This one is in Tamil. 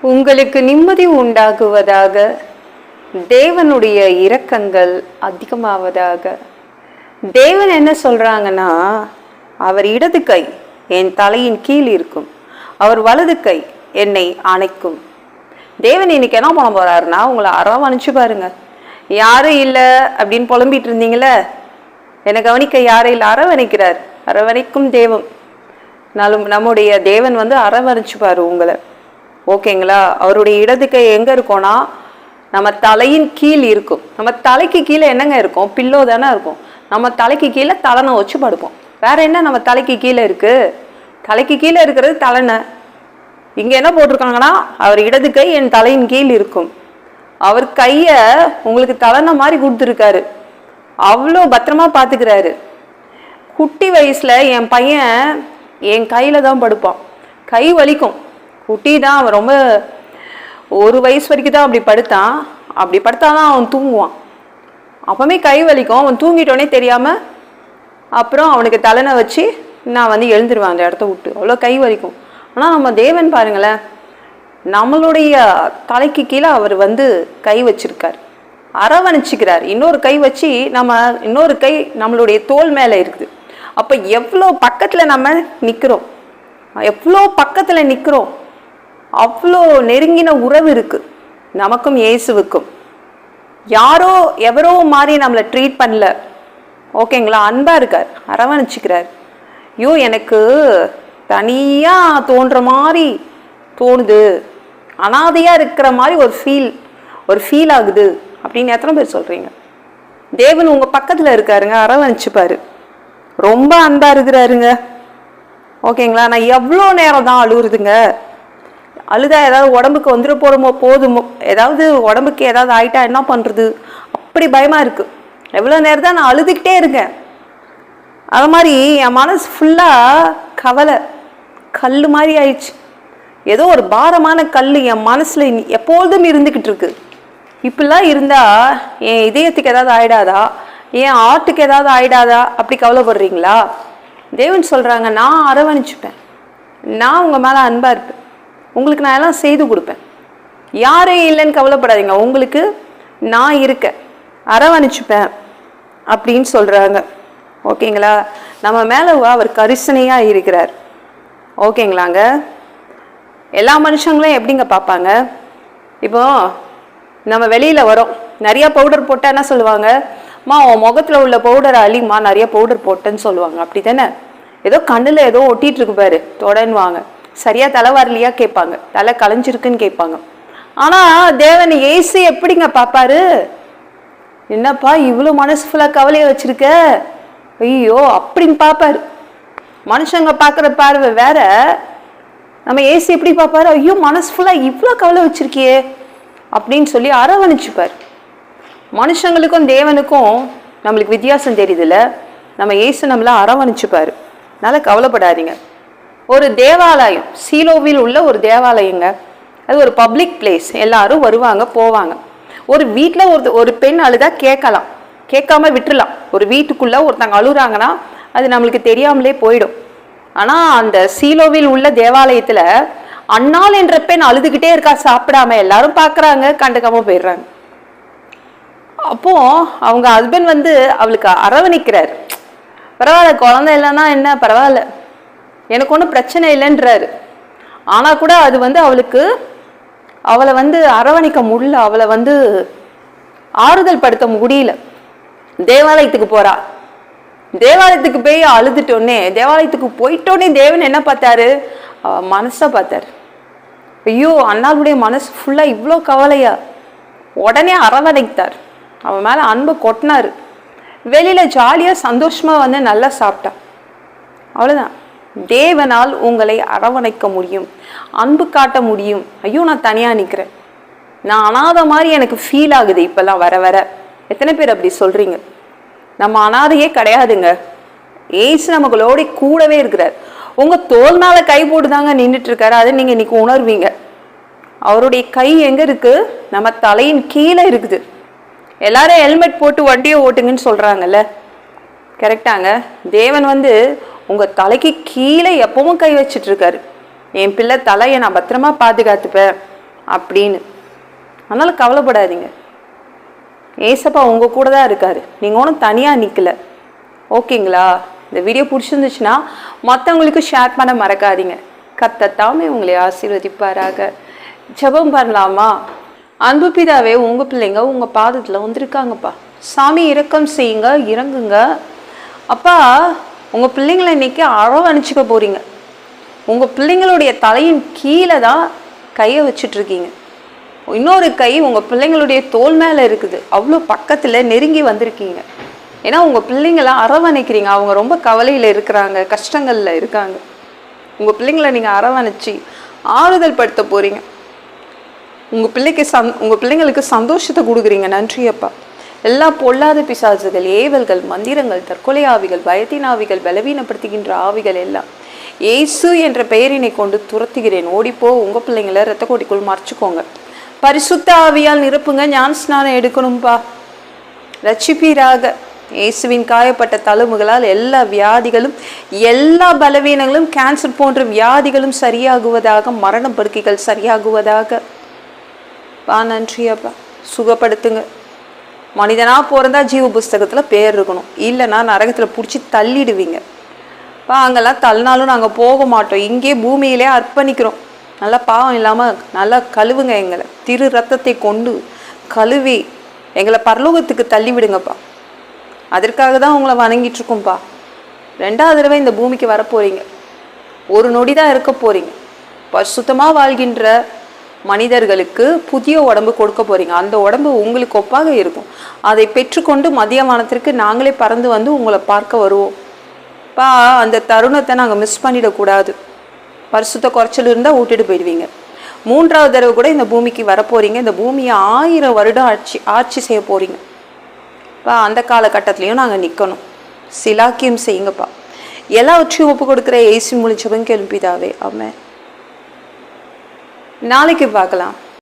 உங்களுக்கு நிம்மதி உண்டாகுவதாக தேவனுடைய இரக்கங்கள் அதிகமாவதாக. தேவன் என்ன சொல்கிறாங்கன்னா அவர் இடது கை என் தலையின் கீழ் இருக்கும். அவர் வலது கை என்னை அணைக்கும். தேவன் இன்னைக்கு என்ன பண்ண போகிறாருன்னா உங்களை அரவணைச்சு பாருங்க. யாரும் இல்லை அப்படின்னு புலம்பிட்டு இருந்தீங்களே என்னை கவனிக்க யாரும் இல்லை? அரவணைக்கிறார். அரவணைக்கும் தேவம். நலும் நம்முடைய தேவன் வந்து அரவணைச்சுப்பார் உங்களை. ஓகேங்களா? அவருடைய இடது கை எங்க இருக்கும்னா நம்ம தலையின் கீழ் இருக்கும். நம்ம தலைக்கு கீழே என்னங்க இருக்கும்? பில்லோ தானே இருக்கும். நம்ம தலைக்கு கீழே தலைனை வச்சு படுப்போம். வேற என்ன நம்ம தலைக்கு கீழே இருக்கு? தலைக்கு கீழே இருக்கிறது தலைனை இங்க என்ன போட்டிருக்காங்கன்னா அவர் இடது கை என் தலையின் கீழ் இருக்கும். அவர் கைய உங்களுக்கு தலைனை மாதிரி கொடுத்துருக்காரு. அவ்வளோ பத்திரமா பாத்துக்கிறாரு குட்டி வயசுல என் பையன் என் கையில தான் படுப்பான். கை வலிக்கும். குட்டி தான் அவன் ரொம்ப ஒரு வயசு வரைக்கும் தான் அப்படி படுத்தான். அப்படி படுத்தாதான் அவன் தூங்குவான். அப்பவுமே கை வலிக்கும். அவன் தூங்கிட்டோனே தெரியாமல் அப்புறம் அவனுக்கு தலைனை வச்சு நான் வந்து எழுந்துருவேன் அந்த இடத்த விட்டு. அவ்வளோ கை வலிக்கும். ஆனால் நம்ம தேவன் பாருங்களேன் நம்மளுடைய தலைக்கு கீழே அவர் வந்து கை வச்சிருக்கார். அரவணைச்சிக்கிறார். இன்னொரு கை வச்சு நம்ம இன்னொரு கை நம்மளுடைய தோல் மேலே இருக்குது. அப்போ எவ்வளோ பக்கத்தில் நம்ம நிற்கிறோம் எவ்வளோ பக்கத்தில் நிற்கிறோம் அவ்வளோ நெருங்கின உறவு இருக்குது நமக்கும் இயேசுவுக்கும். யாரோ எவரோ மாதிரி நம்மளை ட்ரீட் பண்ணல. ஓகேங்களா அன்பாக இருக்கார். அரவணைச்சிக்கிறார். ஐயோ எனக்கு தனியாக தோன்ற மாதிரி தோணுது. அனாதையாக இருக்கிற மாதிரி ஒரு ஃபீல் ஒரு ஃபீல் ஆகுது. அப்படின்னு எத்தனை பேர் சொல்கிறீங்க தேவன் உங்கள் பக்கத்தில் இருக்காருங்க. அரவணைச்சிப்பார். ரொம்ப அன்பாக இருக்கிறாருங்க. ஓகேங்களா நான் எவ்வளோ நேரம் தான் அழுகுறதுங்க அழுதா ஏதாவது உடம்புக்கு வந்துட போடுமோ போதுமோ? ஏதாவது உடம்புக்கு ஏதாவது ஆயிட்டா என்ன பண்ணுறது அப்படி பயமாக இருக்குது எவ்வளோ நேரம் தான் நான் அழுதுகிட்டே இருக்கேன். அது மாதிரி என் மனசு ஃபுல்லாக கவலை. கல் மாதிரி ஆயிடுச்சு. ஏதோ ஒரு பாரமான கல் என் மனசில் இனி- எப்பொழுதும் இருந்துக்கிட்டு இருக்கு. இப்படிலாம் இருந்தால் என் இதயத்துக்கு ஏதாவது ஆயிடாதா? என் ஆர்ட்டுக்கு ஏதாவது ஆயிடாதா? அப்படி கவலைப்படுறீங்களா? தேவன் சொல்கிறாங்க நான் அரவணைச்சுப்பேன். நான் உங்கள் மேலே அன்பாக இருப்பேன். உங்களுக்கு நான் எல்லாம் செய்து கொடுப்பேன். யாரும் இல்லைன்னு கவலைப்படாதீங்க. உங்களுக்கு நான் இருக்கேன் அரவணைச்சுப்பேன் அப்படின்னு சொல்கிறாங்க ஓகேங்களா? நம்ம மேலே அவர் கரிசனையாக இருக்கிறார். ஓகேங்களாங்க? எல்லா மனுஷங்களும் எப்படிங்க பார்ப்பாங்க? இப்போ நம்ம வெளியில் வரோம். நிறையா பவுடர் போட்டால் என்ன சொல்லுவாங்க? மா உன் முகத்தில் உள்ள பவுடர் அழிமா நிறைய பவுடர் போட்டேன்னு சொல்லுவாங்க. அப்படி தானே ஏதோ கண்ணில் ஏதோ ஒட்டிகிட்டு இருக்கு பாரு. தொடன்னுவாங்க. சரியாக தலை வரலையா கேட்பாங்க. தலை களைஞ்சிருக்குன்னு கேட்பாங்க. ஆனால் தேவன் ஏசு எப்படிங்க பார்ப்பாரு? என்னப்பா இவ்வளோ மனசு ஃபுல்லாக கவலையை வச்சுருக்க? ஐயோ அப்படின்னு பார்ப்பாரு. மனுஷங்க பார்க்குற பார்வை வேற. நம்ம ஏசி எப்படி பார்ப்பாரு? ஐயோ மனசு ஃபுல்லாக இவ்வளோ கவலை வச்சுருக்கியே அப்படின்னு சொல்லி அரவணைச்சுப்பார். மனுஷங்களுக்கும் தேவனுக்கும் நம்மளுக்கு வித்தியாசம் தெரியுதுல்ல. நம்ம ஏசு நம்மள அரவணைச்சுப்பார். அதனால் கவலைப்படாதீங்க. ஒரு தேவாலயம் சீலோவில் உள்ள ஒரு தேவாலயங்க. அது ஒரு பப்ளிக் பிளேஸ் எல்லாரும் வருவாங்க போவாங்க. ஒரு வீட்டில் ஒரு ஒரு பெண் அழுதா கேட்கலாம். கேட்காம விட்டுறலாம். ஒரு வீட்டுக்குள்ள ஒருத்தங்க அழுகுறாங்கன்னா அது நம்மளுக்கு தெரியாமலே போயிடும். ஆனால் அந்த சீலோவில் உள்ள தேவாலயத்தில் அண்ணால் என்ற பெண் அழுதுகிட்டே இருக்கா சாப்பிடாம எல்லாரும் பார்க்குறாங்க கண்டுக்காம போயிடுறாங்க. அப்போ அவங்க ஹஸ்பண்ட் வந்து அவளுக்கு அரவணைக்கிறார். பரவாயில்ல குழந்தை இல்லைன்னா என்ன? பரவாயில்ல. எனக்கு ஒன்றும் பிரச்சனை இல்லைன்றாரு. ஆனால் கூட அது வந்து அவளுக்கு அவளை வந்து அரவணைக்க முடியல அவளை வந்து ஆறுதல் படுத்த முடியல. தேவாலயத்துக்கு போறா. தேவாலயத்துக்கு போய் அழுதுட்டோன்னே தேவாலயத்துக்கு போயிட்டோன்னே தேவன் என்ன பார்த்தாரு? மனசை பார்த்தாரு. ஐயோ அண்ணாளுடைய மனசு ஃபுல்லாக இவ்வளோ கவலையா? உடனே அரவணைத்தார். அவன் மேலே அன்பு கொட்டினார். வெளியில் ஜாலியாக சந்தோஷமாக வந்து நல்லா சாப்பிட்டா. அவ்வளோதான் தேவனால் உங்களை அரவணைக்க முடியும் அன்பு காட்ட முடியும். ஐயோ நான் தனியாக நிற்கிறேன் நான் அனாதை மாதிரி எனக்கு ஃபீல் ஆகுது இப்போல்லாம் வர வர. எத்தனை பேர் அப்படி சொல்கிறீங்க நம்ம அனாதையே கிடையாதுங்க. ஏசு நமகளோட கூடவே இருக்கிறார். உங்கள் தோல் கை போட்டு தாங்க நின்றுட்டுருக்காரு அதை நீங்கள் இன்றைக்கி உணர்வீங்க. அவருடைய கை எங்கே இருக்குது நம்ம தலையின் கீழே இருக்குது. எல்லாரும் ஹெல்மெட் போட்டு வண்டியை ஓட்டுங்கன்னு சொல்கிறாங்கல்ல கரெக்டாங்க தேவன் வந்து உங்கள் தலைக்கு கீழே எப்பவும் கை வச்சிட்டு இருக்காரு என் பிள்ளை தலையை நான் பத்திரமா பாதுகாத்துப்பேன் அப்படின்னு. அதனால் கவலைப்படாதீங்க. ஏசப்பா உங்கள் கூட தான் இருக்காரு. நீங்கள் ஒன்றும் தனியாக நிற்கல ஓகேங்களா? இந்த வீடியோ பிடிச்சிருந்துச்சுன்னா மற்றவங்களுக்கு ஷேர் பண்ண மறக்காதீங்க. கத்தத்தாமே உங்களை ஆசீர்வதிப்பாராக. ஜபம் பண்ணலாமா? அன்பு பிதாவே உங்கள் பிள்ளைங்க உங்கள் பாதத்தில் வந்திருக்காங்கப்பா. சாமி இறக்கம் செய்யுங்க இறங்குங்க. அப்பா உங்கள் பிள்ளைங்களை இன்னைக்கு அரவணைச்சிக்க போகிறீங்க உங்கள் பிள்ளைங்களுடைய தலையின் கீழே தான் கையை வச்சுட்ருக்கீங்க இன்னொரு கை உங்கள் பிள்ளைங்களுடைய தோல் மேலே இருக்குது. அவ்வளோ பக்கத்தில் நெருங்கி வந்திருக்கீங்க. ஏன்னா உங்கள் பிள்ளைங்கள அரவணைக்கிறீங்க. அவங்க ரொம்ப கவலையில் இருக்கிறாங்க கஷ்டங்களில் இருக்காங்க. உங்கள் பிள்ளைங்களை நீங்கள் அரவணைச்சி ஆறுதல் படுத்த போகிறீங்க உங்கள் பிள்ளைக்கு சந் உங்கள் பிள்ளைங்களுக்கு சந்தோஷத்தை கொடுக்குறீங்க. நன்றி அப்பா. எல்லா பொல்லாத பிசாசுகள் ஏவல்கள் மந்திரங்கள் தற்கொலை ஆவிகள் பயத்தின் ஆவிகள் பலவீனப்படுத்துகின்ற ஆவிகள் எல்லாம். இயேசு என்ற பெயரினை கொண்டு துரத்துகிறேன். ஓடிப்போ உங்கள் பிள்ளைங்கள ரத்த கோட்டிக்குள் மறைச்சிக்கோங்க. பரிசுத்த ஆவியால் நிரப்புங்க ஞான ஸ்நானம் எடுக்கணும்பா. ரட்சிப்பீராக. இயேசுவின் காயப்பட்ட தழும்புகளால் எல்லா வியாதிகளும் எல்லா பலவீனங்களும் கேன்சர் போன்ற வியாதிகளும் சரியாகுவதாக மரண படுக்கைகள் சரியாகுவதாக. வா நன்றி அப்பா சுகப்படுத்துங்க. மனிதனாக பிறந்தா ஜீவ புஸ்தகத்தில் பேர் இருக்கணும். இல்லைன்னா நரகத்தில் பிடிச்சி தள்ளிடுவீங்க. இப்போ அங்கெல்லாம் தள்ளினாலும் நாங்கள் போக மாட்டோம். இங்கே பூமியிலே அர்ப்பணிக்கிறோம். நல்லா பாவம் இல்லாமல் நல்லா கழுவுங்க எங்களை. திரு ரத்தத்தை கொண்டு கழுவி எங்களை பரலோகத்துக்கு தள்ளி விடுங்கப்பா அதற்காக தான் உங்களை வணங்கிட்டு இருக்கோம்ப்பா. ரெண்டாவது தடவை இந்த பூமிக்கு வரப்போகிறீங்க ஒரு நொடி தான் இருக்க போகிறீங்க பரிசுத்தமாக வாழ்கின்ற மனிதர்களுக்கு புதிய உடம்பு கொடுக்க போகிறீங்க அந்த உடம்பு உங்களுக்கு ஒப்பாக இருக்கும். அதை பெற்றுக்கொண்டு மதியவானத்திற்கு நாங்களே பறந்து வந்து உங்களை பார்க்க வருவோம். பா அந்த தருணத்தை நாங்கள் மிஸ் பண்ணிடக்கூடாது. பரிசுத்த குறைச்சல் இருந்தால் விட்டுட்டு போயிடுவீங்க. மூன்றாவது தடவை கூட இந்த பூமிக்கு வரப்போறீங்க. இந்த பூமியை ஆயிரம் வருடம் ஆட்சி ஆட்சி செய்ய போறீங்க. பா அந்த காலகட்டத்திலையும் நாங்கள் நிற்கணும் சிலாக்கியம் செய்யுங்கப்பா. எல்லாவற்றையும் ஒப்பு கொடுக்குற ஏசி முழிச்சவங்க கிளம்பிதாவே. ஆமாம் நாளைக்கு பார்க்கலாம்.